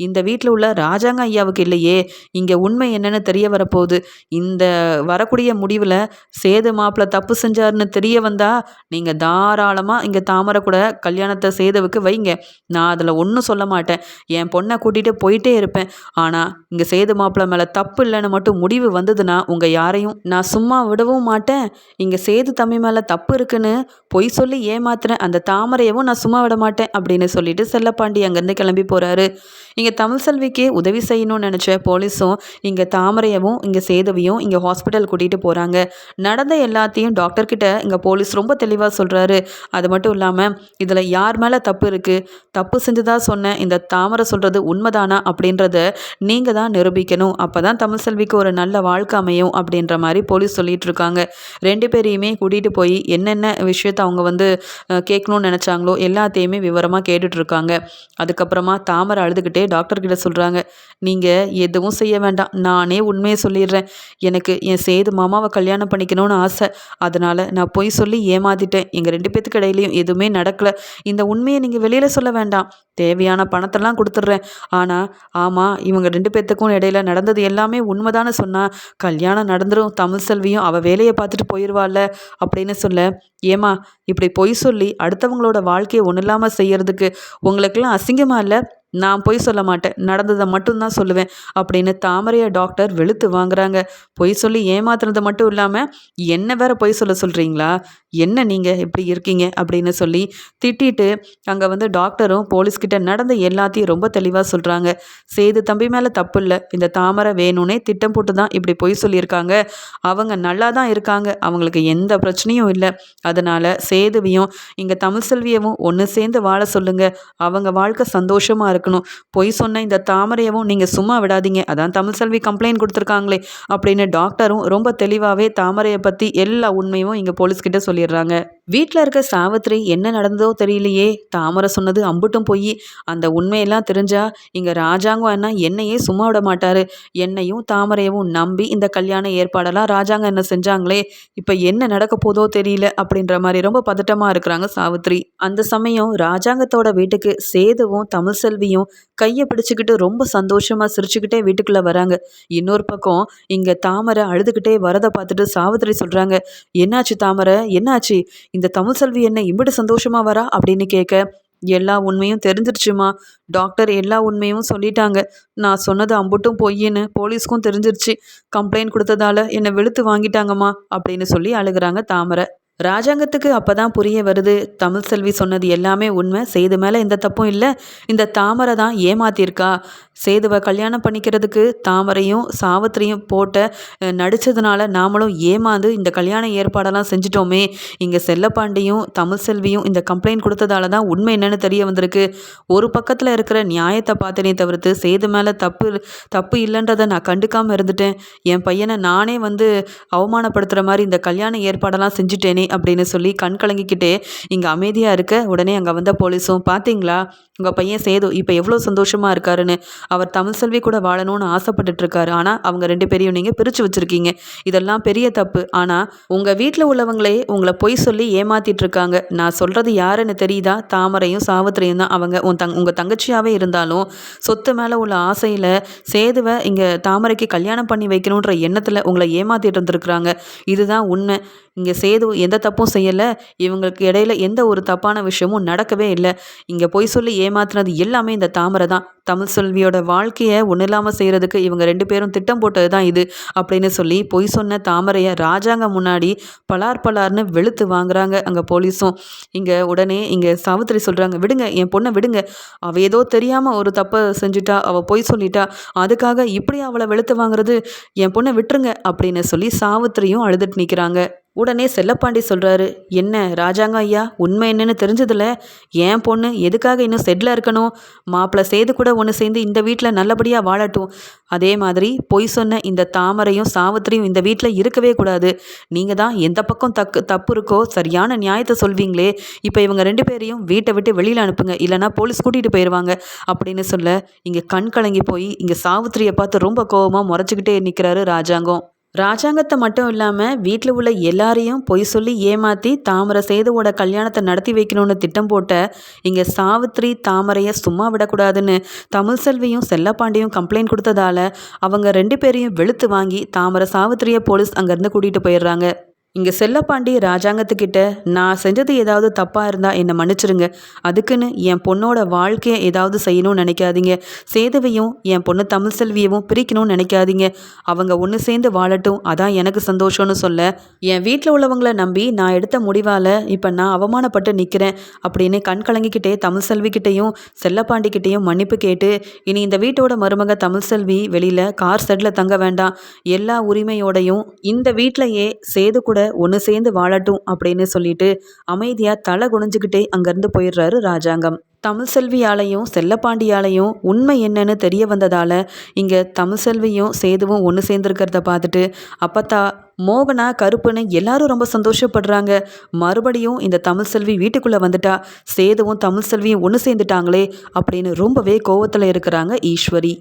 இந்த வீட்டில் உள்ள ராஜாங்க ஐயாவுக்கு இல்லையே. இங்கே உண்மை என்னன்னு தெரிய வரப்போகுது. இந்த வரக்கூடிய முடிவில் சேது மாப்பிள்ளை தப்பு செஞ்சாருன்னு தெரிய வந்தால் நீங்கள் தாராளமாக இங்கே தாமரை கூட கல்யாணத்தை சேதுவுக்கு வைங்க. நான் அதில் ஒன்றும் சொல்ல மாட்டேன். என் பொண்ணை கூட்டிகிட்டு போயிட்டே இருப்பேன். ஆனால் இங்கே சேது மாப்பிள்ளை மேலே தப்பு இல்லைன்னு மட்டும் முடிவு வந்ததுன்னா உங்கள் யாரையும் நான் சும்மா விடவும் மாட்டேன். இங்கே சேது தம்பி மேலே தப்பு இருக்குன்னு பொய் சொல்லி ஏமாத்துறேன் அந்த தாமரையவும் நான் சும்மா விட மாட்டேன் அப்படின்னு சொல்லிட்டு செல்லப்பாண்டி அங்கேருந்து கிளம்பி போகிறாரு இங்கே தமிழ் செல்விக்கு உதவி செய்யணும்னு நினச்ச போலீஸும் இங்கே தாமரையவும் இங்கே சேதுவையும் இங்கே ஹாஸ்பிட்டல் கூட்டிகிட்டு போகிறாங்க நடந்த எல்லாத்தையும் டாக்டர்கிட்ட இங்கே போலீஸ் ரொம்ப தெளிவாக சொல்கிறாரு அது மட்டும் இல்லாமல் இதில் யார் மேலே தப்பு இருக்குது தப்பு செஞ்சுதான் சொன்னேன் இந்த தாமரை சொல்கிறது உண்மைதானா அப்படின்றத நீங்கள் தான் நிரூபிக்கணும். அப்போ தான் தமிழ் செல்விக்கு ஒரு நல்ல வாழ்க்கை அமையும். அப்படின்ற மாதிரி போலீஸ் சொல்லிட்டு இருக்காங்க ரெண்டு பேரையுமே கூட்டிகிட்டு போய் என்னென்ன விஷயத்த அவங்க வந்து கேட்கணும்னு நினச்சாங்களோ எல்லாத்தையுமே விவரமாக கேட்டுட்ருக்காங்க அதுக்கப்புறமா தாமரை அழுதுகிட்டே டாக்டர் கிட்ட சொல்கிறாங்க நீங்கள் எதுவும் செய்ய வேண்டாம். நானே உண்மையை சொல்லிடுறேன். எனக்கு என் சேது மாமாவை கல்யாணம் பண்ணிக்கணும்னு ஆசை. அதனால் நான் பொய் சொல்லி ஏமாத்திட்டேன். எங்கள் ரெண்டு பேத்துக்கு இடையிலையும் எதுவுமே நடக்கலை. இந்த உண்மையை நீங்கள் வெளியில் சொல்ல வேண்டாம். தேவையான பணத்தெல்லாம் கொடுத்துட்றேன். ஆனால் ஆமாம் இவங்க ரெண்டு பேர்த்துக்கும் இடையில நடந்தது எல்லாமே உண்மைதானு சொன்னால் கல்யாணம் நடந்துடும் தமிழ் செல்வியும் அவள் வேலையை பார்த்துட்டு போயிடுவாள்ல அப்படின்னு சொல்ல ஏமா இப்படி பொய் சொல்லி அடுத்தவங்களோட வாழ்க்கையை ஒன்றும் இல்லாமல் செய்யறதுக்கு உங்களுக்கெல்லாம் அசிங்கமாக இல்லை? நான் பொய் சொல்ல மாட்டேன் நடந்ததை மட்டும்தான் சொல்லுவேன் அப்படின்னு தாமரையை டாக்டர் வெளுத்து வாங்குறாங்க. பொய் சொல்லி ஏமாத்துனது மட்டும் இல்லாமல் என்ன வேற பொய் சொல்ல சொல்கிறீங்களா என்ன நீங்கள் இப்படி இருக்கீங்க? அப்படின்னு சொல்லி திட்டிட்டு அங்கே வந்து டாக்டரும் போலீஸ்கிட்ட நடந்த எல்லாத்தையும் ரொம்ப தெளிவாக சொல்கிறாங்க சேது தம்பி மேலே தப்பு இல்லை. இந்த தாமரை வேணும்னே திட்டம் போட்டு தான் இப்படி பொய் சொல்லியிருக்காங்க. அவங்க நல்லா தான் இருக்காங்க. அவங்களுக்கு எந்த பிரச்சனையும் இல்லை. அதனால் சேதுவையும் இங்கே தமிழ் செல்வியவும் ஒன்று சேர்ந்து வாழ சொல்லுங்கள் அவங்க வாழ்க்கை சந்தோஷமாக இருக்கும் இருக்கணும் பொய் சொன்ன இந்த தாமரையவும் நீங்கள் சும்மா விடாதீங்க. அதான் தமிழ் செல்வி கம்ப்ளைண்ட் கொடுத்துருக்காங்களே அப்படின்னு டாக்டரும் ரொம்ப தெளிவாகவே தாமரையை பற்றி எல்லா உண்மையும் இங்கே போலீஸ்கிட்ட சொல்லிடுறாங்க. வீட்டில் இருக்க சாவித்ரி என்ன நடந்ததோ தெரியலையே. தாமரை சொன்னது அம்புட்டும் போய். அந்த உண்மையெல்லாம் தெரிஞ்சா இங்கே ராஜாங்கம் என்ன என்னையே சும்மா விட மாட்டார். என்னையும் தாமரையவும் நம்பி இந்த கல்யாண ஏற்பாடெல்லாம் ராஜாங்கம் என்ன செஞ்சாங்களே. இப்போ என்ன நடக்க போதோ தெரியல அப்படின்ற மாதிரி ரொம்ப பதட்டமாக இருக்கிறாங்க சாவித்ரி அந்த சமயம் ராஜாங்கத்தோட வீட்டுக்கு சேதுவும் தமிழ் செல்வியும் கையை பிடிச்சிக்கிட்டு ரொம்ப சந்தோஷமாக சிரிச்சுக்கிட்டே வீட்டுக்குள்ளே வராங்க. இன்னொரு பக்கம் இங்கே தாமரை அழுதுகிட்டே வரதை பார்த்துட்டு சாவித்திரி சொல்கிறாங்க என்னாச்சு தாமரை? என்னாச்சு? இந்த தமிழ் செல்வி என்ன இம்பிட்டு சந்தோஷமாக வரா? அப்படின்னு கேட்க எல்லா உண்மையும் தெரிஞ்சிருச்சுமா. டாக்டர் எல்லா உண்மையும் சொல்லிட்டாங்க. நான் சொன்னது அம்புட்டும் பொய்யின்னு போலீஸ்க்கும் தெரிஞ்சிருச்சு. கம்ப்ளைண்ட் கொடுத்ததால என்னை வெளுத்து வாங்கிட்டாங்கம்மா அப்படின்னு சொல்லி அழுகிறாங்க தாமரை. ராஜாங்கத்துக்கு அப்போ தான் புரிய வருது தமிழ் செல்வி சொன்னது எல்லாமே உண்மை. சேது மேலே எந்த தப்பும் இல்லை. இந்த தாமரை தான் ஏமாத்திருக்கா. சேதுவை கல்யாணம் பண்ணிக்கிறதுக்கு தாமரையும் சாவத்திரியும் போட்ட நடித்ததுனால நாமளும் ஏமாந்து இந்த கல்யாண ஏற்பாடெல்லாம் செஞ்சிட்டோமே. இங்கே செல்லப்பாண்டியும் தமிழ் செல்வியும் இந்த கம்ப்ளைண்ட் கொடுத்ததால தான் உண்மை என்னன்னு தெரிய வந்திருக்கு. ஒரு பக்கத்தில் இருக்கிற நியாயத்தை பார்த்தனே தவிர்த்து சேது மேலே தப்பு தப்பு இல்லைன்றதை நான் கண்டுக்காமல் இருந்துட்டேன். என் பையனை நானே வந்து அவமானப்படுத்துகிற மாதிரி இந்த கல்யாண ஏற்பாடெல்லாம் செஞ்சுட்டேனே. அப்படின்னு சொல்லி கண் கலங்கிக்கிட்டே இங்கே அமைதியாக இருக்க. உடனே அங்கே வந்த போலீஸும் பார்த்தீங்களா உங்கள் பையன் சேது இப்போ எவ்வளோ சந்தோஷமாக இருக்காருன்னு. அவர் தமிழ் செல்வி கூட வாழணும்னு ஆசைப்பட்டுட்டு இருக்காரு. ஆனால் அவங்க ரெண்டு பேரையும் நீங்கள் பிரித்து வச்சுருக்கீங்க. இதெல்லாம் பெரிய தப்பு. ஆனால் உங்கள் வீட்டில் உள்ளவங்களே உங்களை பொய் சொல்லி ஏமாத்திட்டு இருக்காங்க. நான் சொல்கிறது யாருன்னு தெரியுதா? தாமரையும் சாவித்திரையும் தான் அவங்க. உன் தங் உங்கள் தங்கச்சியாகவே இருந்தாலும் சொத்து மேலே உள்ள ஆசையில் சேதுவை இங்கே தாமரைக்கு கல்யாணம் பண்ணி வைக்கணுன்ற எண்ணத்தில் உங்களை ஏமாத்திட்டு இருந்திருக்கிறாங்க. இதுதான் உண்மை. இங்கே சேது எந்த தப்பும் செய்யலை. இவங்களுக்கு இடையில எந்த ஒரு தப்பான விஷயமும் நடக்கவே இல்லை. இங்கே பொய் சொல்லி ஏமாத்துனது எல்லாமே இந்த தாமரை தான். தமிழ் செல்வியோட வாழ்க்கையை ஒன்றும் இல்லாமல் செய்கிறதுக்கு இவங்க ரெண்டு பேரும் திட்டம் போட்டது தான் இது அப்படின்னு சொல்லி பொய் சொன்ன தாமரையை ராஜாங்க முன்னாடி பலார் பலார்னு வெளுத்து வாங்குறாங்க அங்கே போலீஸும். இங்கே உடனே இங்கே சாவித்திரி சொல்கிறாங்க விடுங்க என் பொண்ணை விடுங்க. அவள் ஏதோ தெரியாமல் ஒரு தப்பை செஞ்சுட்டா அவள் பொய் சொல்லிட்டா. அதுக்காக இப்படி அவளை வெளுத்து வாங்குறது? என் பொண்ணை விட்டுருங்க அப்படின்னு சொல்லி சாவித்திரியும் அழுதுட்டு நிற்கிறாங்க உடனே செல்லப்பாண்டி சொல்கிறாரு என்ன ராஜாங்க ஐயா உண்மை என்னன்னு தெரிஞ்சதில்ல என் பொண்ணு எதுக்காக இன்னும் செட்டில் இருக்கணும்? மாப்பிள்ளை செய்து கூட ஒன்று சேர்ந்து இந்த வீட்டில் நல்லபடியாக வாழட்டும். அதே மாதிரி பொய் சொன்ன இந்த தாமரையும் சாவித்திரியும் இந்த வீட்டில் இருக்கவே கூடாது. நீங்கள் தான் எந்த பக்கம் தக்கு தப்பு இருக்கோ சரியான நியாயத்தை சொல்வீங்களே. இப்போ இவங்க ரெண்டு பேரையும் வீட்டை விட்டு வெளியில் அனுப்புங்க. இல்லைனா போலீஸ் கூட்டிகிட்டு போயிடுவாங்க அப்படின்னு சொல்ல இங்கே கண் கலங்கி போய் இங்கே சாவித்திரியை பார்த்து ரொம்ப கோபமாக முறைச்சிக்கிட்டே நிற்கிறாரு ராஜாங்கம். ராஜாங்கத்தை மட்டும் இல்லாமல் வீட்டில் உள்ள எல்லாரையும் பொய் சொல்லி ஏமாற்றி தாமரை சேதுவோட கல்யாணத்தை நடத்தி வைக்கணும்னு திட்டம் போட்ட இங்கே சாவித்ரி தாமரையை சும்மா விடக்கூடாதுன்னு தமிழ் செல்வியும் செல்லப்பாண்டியும் கம்ப்ளைண்ட் கொடுத்ததால அவங்க ரெண்டு பேரையும் வெளுத்து வாங்கி தாமரை சாவித்திரியை போலீஸ் அங்கேருந்து கூட்டிகிட்டு போயிடுறாங்க. இங்கே செல்லப்பாண்டி ராஜாங்கத்துக்கிட்ட நான் செஞ்சது ஏதாவது தப்பாக இருந்தால் என்னை மன்னிச்சிருங்க. அதுக்குன்னு என் பொண்ணோட வாழ்க்கையை ஏதாவது செய்யணும்னு நினைக்காதீங்க. சேதுவையும் என் பொண்ணு தமிழ் செல்வியவும் பிரிக்கணும்னு நினைக்காதீங்க. அவங்க ஒன்று சேர்ந்து வாழட்டும். அதான் எனக்கு சந்தோஷம்னு சொல்ல என் வீட்டில் உள்ளவங்கள நம்பி நான் எடுத்த முடிவால் இப்போ நான் அவமானப்பட்டு நிற்கிறேன் அப்படின்னு கண் கலங்கிக்கிட்டே தமிழ் செல்விக்கிட்டேயும் செல்லப்பாண்டிக்கிட்டேயும் மன்னிப்பு கேட்டு இனி இந்த வீட்டோட மருமக தமிழ் செல்வி வெளியில் கார் செட்டில் தங்க வேண்டாம். எல்லா உரிமையோடையும் இந்த வீட்டிலையே சேது கூட ஒன்று சேர்ந்து வாழட்டும் அப்படின்னு சொல்லிட்டு அமைதியாக தலை குனிஞ்சுக்கிட்டே அங்கேருந்து போயிடுறாரு ராஜாங்கம். தமிழ் செல்வியாலையும் செல்லப்பாண்டியாலையும் உண்மை என்னன்னு தெரிய வந்ததால் இங்கே தமிழ் செல்வியும் சேதுவும் ஒன்று சேர்ந்துருக்கிறத பார்த்துட்டு அப்பத்தா மோகனா கருப்புன்னு எல்லாரும் ரொம்ப சந்தோஷப்படுறாங்க. மறுபடியும் இந்த தமிழ் செல்வி வீட்டுக்குள்ளே வந்துட்டா. சேதுவும் தமிழ் செல்வியும் ஒன்று சேர்ந்துட்டாங்களே அப்படின்னு ரொம்பவே கோவத்தில் இருக்கிறாங்க ஈஸ்வரி.